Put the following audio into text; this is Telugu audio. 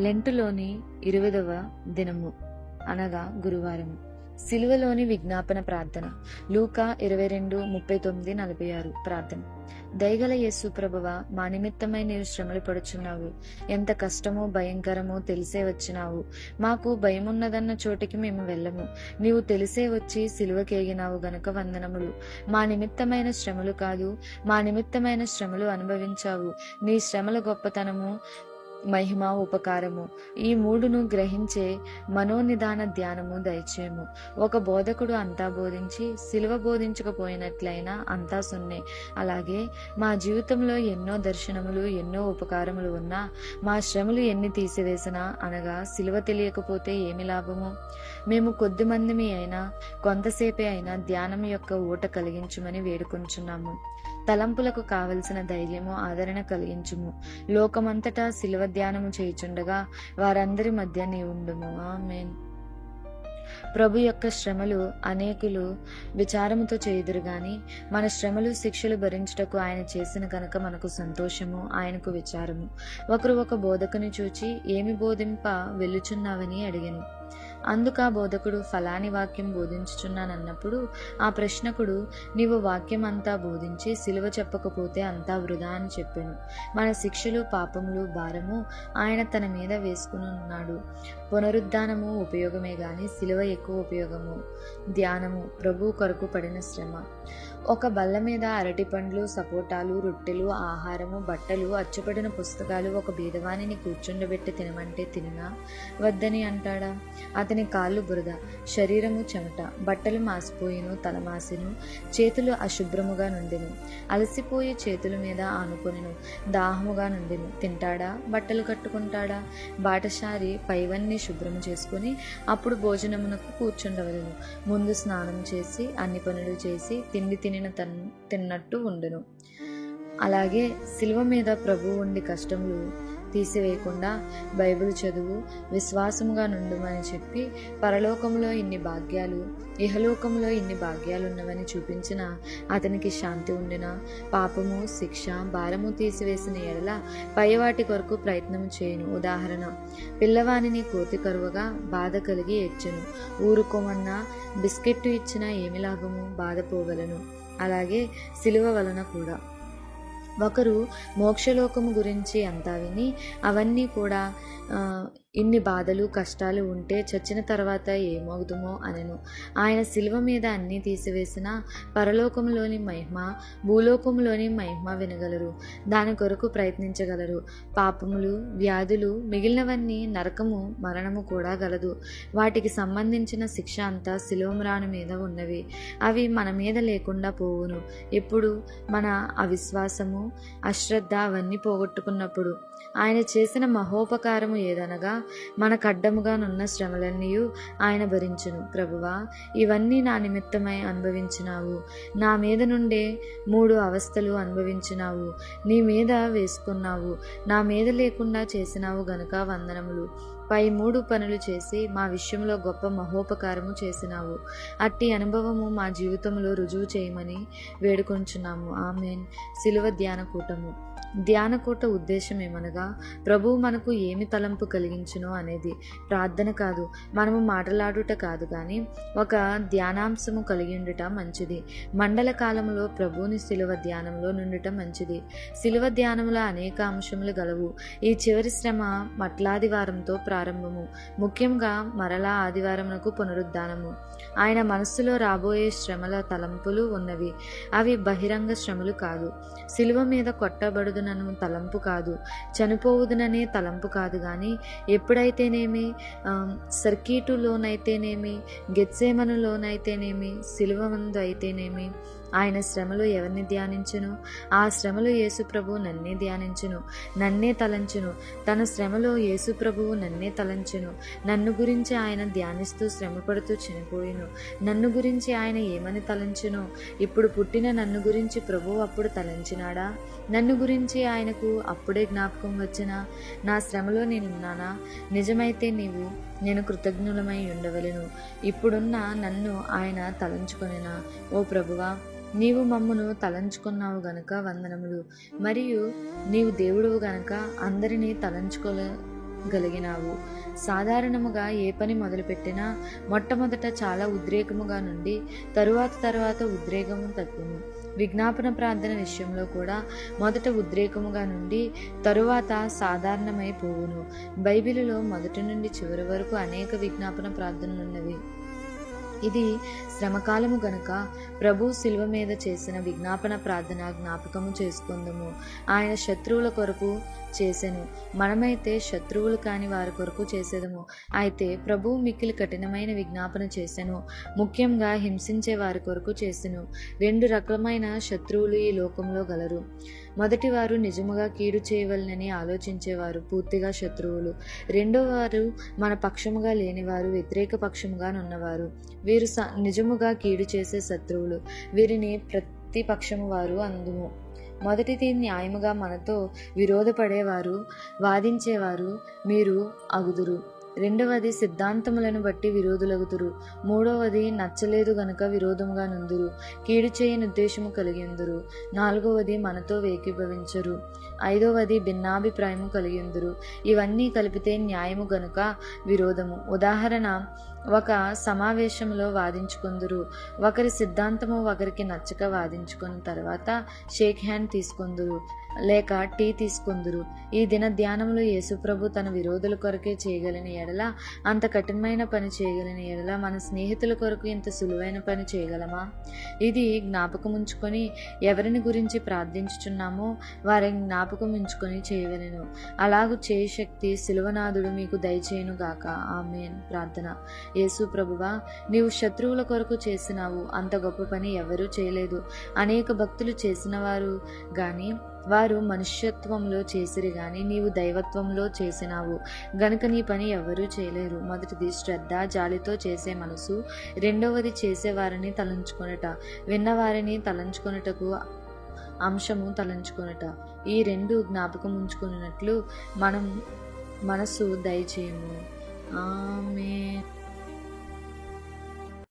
లెంటులోని ఇరవదవ దినము అనగా గురువారము. సిలువలోని విజ్ఞాపన ప్రార్థన. లూకా ఇరవై రెండు ముప్పై తొమ్మిది నలభై ఆరు ప్రార్థన. దయగల యేసు ప్రభువ మా నిమిత్తమై నీవు శ్రమలు పడుచున్నావు. ఎంత కష్టమో భయంకరమో తెలిసే వచ్చినావు. మాకు భయమున్నదన్న చోటికి మేము వెళ్ళము. నీవు తెలిసే వచ్చి సిలువకేగినావు గనుక వందనములు. మా నిమిత్తమైన శ్రమలు కాదు మా నిమిత్తమైన శ్రమలు అనుభవించావు. నీ శ్రమల గొప్పతనము మహిమ ఉపకారము. ఈ మూడును గ్రహించే మనోనిదాన ధ్యానము దయచేయము. ఒక బోధకుడు అంతా బోధించి సిలువ బోధించకపోయినట్లయినా అంతా సున్నే. అలాగే మా జీవితంలో ఎన్నో దర్శనములు ఎన్నో ఉపకారములు ఉన్నా మా శ్రమలు ఎన్ని తీసివేసినా అనగా సిలువ తెలియకపోతే ఏమి లాభము? మేము కొద్ది మందిమి అయినా కొంతసేపే అయినా ధ్యానం యొక్క ఊట కలిగించమని వేడుకొంచున్నాము. తలంపులకు కావలసిన ధైర్యము ఆదరణ కలిగించుము. లోకమంతటా శిలువ ధ్యానము చేయుచుండగా వారందరి మధ్య నీ ఉండుము. ప్రభు యొక్క శ్రమలు అనేకులు విచారముతో చేయుదురు గాని మన శ్రమలు శిక్షలు భరించుటకు ఆయన చేసిన కనుక మనకు సంతోషము ఆయనకు విచారము. ఒకరు ఒక బోధకుని చూచి ఏమి బోధింప? వెళ్ళుచున్నావని అడిగాను. అందుకు ఆ బోధకుడు ఫలాని వాక్యం బోధించుచున్నానన్నప్పుడు ఆ ప్రశ్నకుడు నీవు వాక్యం అంతా బోధించి సిలువ చెప్పకపోతే అంతా వృధా అని చెప్పాను. మన శిక్షలు పాపములు భారము ఆయన తన మీద వేసుకుని ఉన్నాడు పునరుద్ధానము ఉపయోగమే గాని సిలువ ఎక్కువ ఉపయోగము ధ్యానము ప్రభు కొరకు పడిన శ్రమ. ఒక బల్ల మీద అరటిపండ్లు సపోటాలు రొట్టెలు ఆహారము బట్టలు అచ్చుపడిన పుస్తకాలు ఒక బీదవాణిని కూర్చుండబెట్టి తినమంటే తిననా? వద్దని అంటాడా? అతని కాళ్ళు బురద శరీరము చెమట బట్టలు మాసిపోయిను తల మాసిను చేతులు అశుభ్రముగా నుండిను అలసిపోయి చేతుల మీద ఆనుకొనిను దాహముగా నుండిను. తింటాడా? బట్టలు కట్టుకుంటాడా? బాటసారి పైవన్నీ శుభ్రము చేసుకుని అప్పుడు భోజనమునకు కూర్చుండవలను. ముందు స్నానం చేసి అన్ని పనులు చేసి తిండి తినిన తన్ తిన్నట్టు ఉండును. అలాగే శిల్వ మీద ప్రభు ఉండి కష్టములు తీసివేయకుండా బైబిల్ చదువు విశ్వాసముగా నుండుమని చెప్పి పరలోకంలో ఇన్ని భాగ్యాలు ఇహలోకంలో ఇన్ని భాగ్యాలు ఉన్నవని చూపించిన అతనికి శాంతి ఉండిన? పాపము శిక్ష భారము తీసివేసిన ఎడల పైవాటి కొరకు ప్రయత్నం చేయను. ఉదాహరణ పిల్లవానిని కోతి కరువగా బాధ కలిగి ఏడ్చెను. ఊరుకోమన్నా బిస్కెట్టు ఇచ్చినా ఏమి లాభము? బాధపోగలను అలాగే సిలువ వలన కూడా. ఒకరు మోక్షలోకము గురించి అంతా విని అవన్నీ కూడా ఇన్ని బాధలు కష్టాలు ఉంటే చచ్చిన తర్వాత ఏమవుతుమో అనను. ఆయన శిలువ మీద అన్నీ తీసివేసిన పరలోకంలోని మహిమ భూలోకంలోని మహిమ వినగలరు. దాని కొరకు ప్రయత్నించగలరు. పాపములు వ్యాధులు మిగిలినవన్నీ నరకము మరణము కూడా గలదు. వాటికి సంబంధించిన శిక్ష అంతా శిలువమ్రాను మీద ఉన్నవి. అవి మన మీద లేకుండా పోవును. ఎప్పుడు మన అవిశ్వాసము అశ్రద్ధ అవన్నీ పోగొట్టుకున్నప్పుడు ఆయన చేసిన మహోపకారము ఏదనగా మనకు అడ్డముగానున్న శ్రమలన్నీ ఆయన భరించును. ప్రభువా ఇవన్నీ నా నిమిత్తమై అనుభవించినావు. నా మీద నుండే మూడు అవస్థలు అనుభవించినావు. నీ మీద వేసుకున్నావు. నా మీద లేకుండా చేసినావు గనుక వందనములు. పై మూడు పనులు చేసి మా విషయంలో గొప్ప మహోపకారము చేసినావు. అట్టి అనుభవము మా జీవితంలో రుజువు చేయమని వేడుకొంచున్నాము. ఆమెన్. శిలువ ధ్యాన కూటము ధ్యానకూట ఉద్దేశం ఏమనగా ప్రభువు మనకు ఏమి తలంపు కలిగించునో అనేది ప్రార్థన కాదు. మనము మాటలాడుట కాదు కానీ ఒక ధ్యానాంశము కలిగి ఉండుట మంచిది. మండల కాలంలో ప్రభువుని శిలువ ధ్యానంలో నుండుట మంచిది. శిలువ ధ్యానంలో అనేక అంశములు గలవు. ఈ చివరి శ్రమ మట్లాదివారంతో ప్రారంభము. ముఖ్యంగా మరలా ఆదివారమునకు పునరుద్ధానము. ఆయన మనస్సులో రాబోయే శ్రమల తలంపులు ఉన్నవి. అవి బహిరంగ శ్రమలు కాదు. శిలువ మీద కొట్టబడుదునను తలంపు కాదు. చనిపోవుదుననే తలంపు కాదు కానీ ఎప్పుడైతేనేమి సర్కీటులోనైతేనేమి గెత్సేమనులోనైతేనేమి శిలువ మందు అయితేనేమి ఆయన శ్రమలు ఎవరిని ధ్యానించును? ఆ శ్రమలో యేసుప్రభువు నన్నే ధ్యానించును. నన్నే తలంచును. తన శ్రమలో యేసుప్రభువు నన్నే తలంచును. నన్ను గురించి ఆయన ధ్యానిస్తూ శ్రమపడుతూ చనిపోయిను. నన్ను గురించి ఆయన ఏమని తలంచును? ఇప్పుడు పుట్టిన నన్ను గురించి ప్రభువు అప్పుడు తలంచినాడా? నన్ను గురించి ఆయనకు అప్పుడే జ్ఞాపకం వచ్చినా? నా శ్రమలో నేనున్నానా? నిజమైతే నీవు నేను కృతజ్ఞులమై ఉండవలను. ఇప్పుడున్న నన్ను ఆయన తలంచుకొనినా? ఓ ప్రభువా నీవు మమ్మును తలంచుకున్నావు గనుక వందనములు. మరియు నీవు దేవుడువు గనుక అందరినీ తలంచుకోలే గలిగినావు సాధారణముగా ఏ పని మొదలుపెట్టినా మొట్టమొదట చాలా ఉద్రేకముగా నుండి తరువాత తరువాత ఉద్రేకము తగ్గును. విజ్ఞాపన ప్రార్థన విషయంలో కూడా మొదట ఉద్రేకముగా నుండి తరువాత సాధారణమై పోవును. బైబిలులో మొదటి నుండి చివరి వరకు అనేక విజ్ఞాపన ప్రార్థనలున్నవి. ఇది శ్రమకాలము గనక ప్రభు శిల్వ మీద చేసిన విజ్ఞాపన ప్రార్థన జ్ఞాపకము చేసుకుందము. ఆయన శత్రువుల కొరకు చేసెను. మనమైతే శత్రువులు కాని వారి కొరకు చేసేదము. అయితే ప్రభు మిక్కిలి కఠినమైన విజ్ఞాపన చేశాను ముఖ్యంగా హింసించే వారి కొరకు చేసెను. రెండు రకమైన శత్రువులు ఈ లోకంలో గలరు. మొదటివారు నిజముగా కీడు చేయవలనని ఆలోచించేవారు పూర్తిగా శత్రువులు. రెండో వారు మన పక్షముగా లేనివారు వ్యతిరేక పక్షముగా ఉన్నవారు వీరు స నిజముగా కీడు చేసే శత్రువులు. వీరిని ప్రతిపక్షము వారు అందుము. మొదటిది న్యాయముగా మనతో విరోధపడేవారు వాదించేవారు మీరు అగుదురు. రెండవది సిద్ధాంతములను బట్టి విరోధులగుతురు మూడవది నచ్చలేదు గనుక విరోధముగా నుందురు. కీడు చేయని ఉద్దేశము కలిగిందురు. నాలుగవది మనతో వేకీభవించరు ఐదవది భిన్నాభిప్రాయము కలిగిందురు. ఇవన్నీ కలిపితే న్యాయము గనుక విరోధము. ఉదాహరణ ఒక సమావేశంలో వాదించుకుందురు. ఒకరి సిద్ధాంతము ఒకరికి నచ్చక వాదించుకున్న తర్వాత షేక్ హ్యాండ్ తీసుకుందురు. లేక టీ తీసుకుందురు. ఈ దిన ధ్యానంలో యేసుప్రభు తన విరోధుల కొరకే చేయగలని ఎడల అంత కఠినమైన పని చేయగలని ఎడల మన స్నేహితుల కొరకు ఇంత సులువైన పని చేయగలమా? ఇది జ్ఞాపకం ఉంచుకొని ఎవరిని గురించి ప్రార్థించుచున్నామో వారిని జ్ఞాపకం ఉంచుకొని చేయగలను అలాగు చేయ శక్తి శిలువనాథుడు మీకు దయచేయును గాక. ఆమెన్. ప్రార్థన. యేసు ప్రభువా నీవు శత్రువుల కొరకు చేసినావు అంత గొప్ప పని ఎవరూ చేయలేదు. అనేక భక్తులు చేసిన వారు వారు మనుష్యత్వంలో చేసిరి గాని నీవు దైవత్వంలో చేసినావు. గనుక నీ పని ఎవరూ చేయలేరు. మొదటిది శ్రద్ధ జాలితో చేసే మనసు రెండవది చేసేవారిని తలంచుకొనట. విన్నవారిని తలంచుకొనుటకు అంశము తలంచుకొనట. ఈ రెండు జ్ఞాపకం ఉంచుకున్నట్లు మనం మనసు దయచేయము. ఆమె